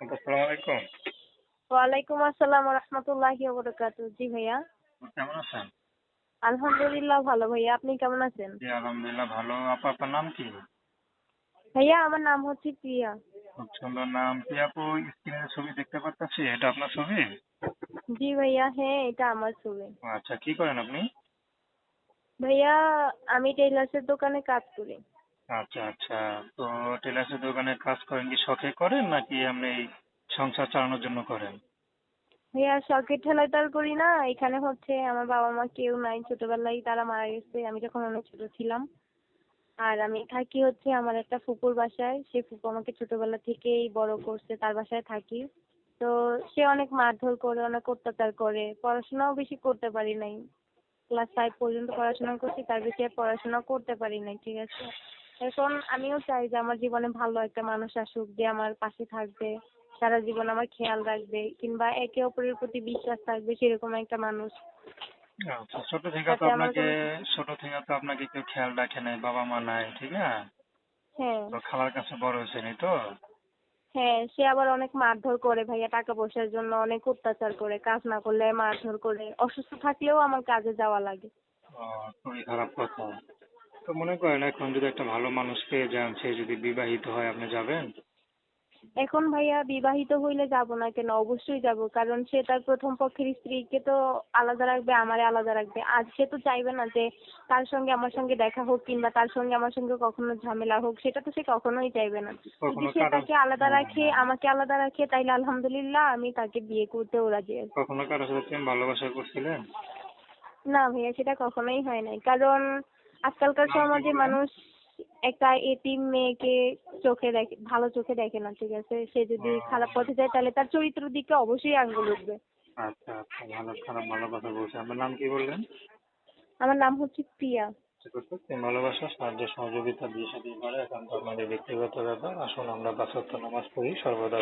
আসসালামু আলাইকুম। ওয়ালাইকুম আসসালাম রহমতুল্লাহি বরকাতু জি ভাইয়া। কেমন আছেন? আলহামদুলিল্লাহ ভালো ভাইয়া। আপনি কেমন আছেন? জি আলহামদুলিল্লাহ ভালো। আপা আপনার নাম কি? ভাইয়া আমার নাম হচ্ছে প্রিয়া। খুব সুন্দর নাম। কি আপু স্ক্রিনে ছবি দেখতে পাচ্ছি এটা আপনার ছবি? জি ভাইয়া হ্যাঁ এটা আমার ছবি। আচ্ছা কি করেন আপনি? ভাইয়া আমি টেইলার্সের দোকানে কাজ করি। আচ্ছা আচ্ছা। তো টেলার্সের দোকানে কাজ করেন কি শখে করেন নাকি আপনি সংসার চালানোর জন্য করেন? ভাইয়া, শখের ঠেলায় তার করি না। এখানে হচ্ছে আমার বাবা মা কেউ নাই। ছোটবেলায় তারা মারা গেছে। আমি যখন অনেক ছোট ছিলাম। আর আমি থাকি হচ্ছে আমার একটা ফুপুর বাসায়। সেই ফুপু আমাকে ছোটবেলা থেকেই বড় করছে, তার বাসায় থাকি। তো সে অনেক মারধর করে, অনেক অত্যাচার করে। পড়াশোনাও বেশি করতে পারি নাই। ক্লাস ফাইভ পর্যন্ত পড়াশোনা করছি, তার বেশি আর পড়াশোনা করতে পারি নাই, ঠিক আছে? এখন আমিও চাই যে আমার জীবনে ভালো একটা মানুষ আসুক যে আমার পাশে থাকবে সারা জীবন আমার খেয়াল রাখবে কিংবা একে অপরের প্রতি বিশ্বাস থাকবে সেরকম একটা মানুষ। আচ্ছা ছোট থেকে তো আপনাকে ছোট থেকে তো আপনাকে কেউ খেয়াল রাখে নাই বাবা মা নাই ঠিক না? হ্যাঁ। তো খালার কাছে বড় হয়েছেনি তো? হ্যাঁ সে আবার অনেক মারধর করে ভাইয়া টাকা পয়সার জন্য অনেক অত্যাচার করে কাজ না করলে মারধর করে অসুস্থ থাকলেও আমার কাজে যাওয়া লাগে। খুবই খারাপ কথা। তো মনে করেন এখন যদি একটা ভালো মানুষ পেয়ে যান সে যদি বিবাহিত হয় আপনি যাবেন? এখন ভাইয়া বিবাহিত হইলে যাব না কেন? অবশ্যই যাব। কারণ সে তার প্রথম পক্ষের স্ত্রীকে তো আলাদা রাখবে আমারে আলাদা রাখবে। আজ সে তো চাইবে না যে তার সঙ্গে আমার সঙ্গে দেখা হোক কিংবা তার সঙ্গে আমার সঙ্গে কখনো ঝামেলা হোক সেটা তো সে কখনোই চাইবে না। যদি সে তাকে আলাদা রাখে আমাকে আলাদা রাখে তাইলে আলহামদুলিল্লাহ আমি তাকে বিয়ে করতেও রাজি আছি। কখনো কারোর সাথে ভালোবাসা করছিলেন? না ভাইয়া সেটা কখনোই হয় নাই। কারণ আজকালকার সমাজে মানুষ একটা এতিম মেয়েকে চোখে দেখে ভালো চোখে দেখে না ঠিক আছে? সে যদি খারাপ পথে যায় তাহলে তার চরিত্রের দিকে অবশ্যই আঙ্গুল উঠবে। আচ্ছা আচ্ছা ভালো খারাপ ভালো কথা বলছেন। আপনার নাম কি বললেন? আমার নাম হচ্ছে প্রিয়া। ভালোবাসা সাহায্য সহযোগিতা দিয়ে সাথে পারে একান্ত আমাদের ব্যক্তিগত ব্যাপার। আসুন আমরা বাসত্ব নামাজ পড়ি সর্বদা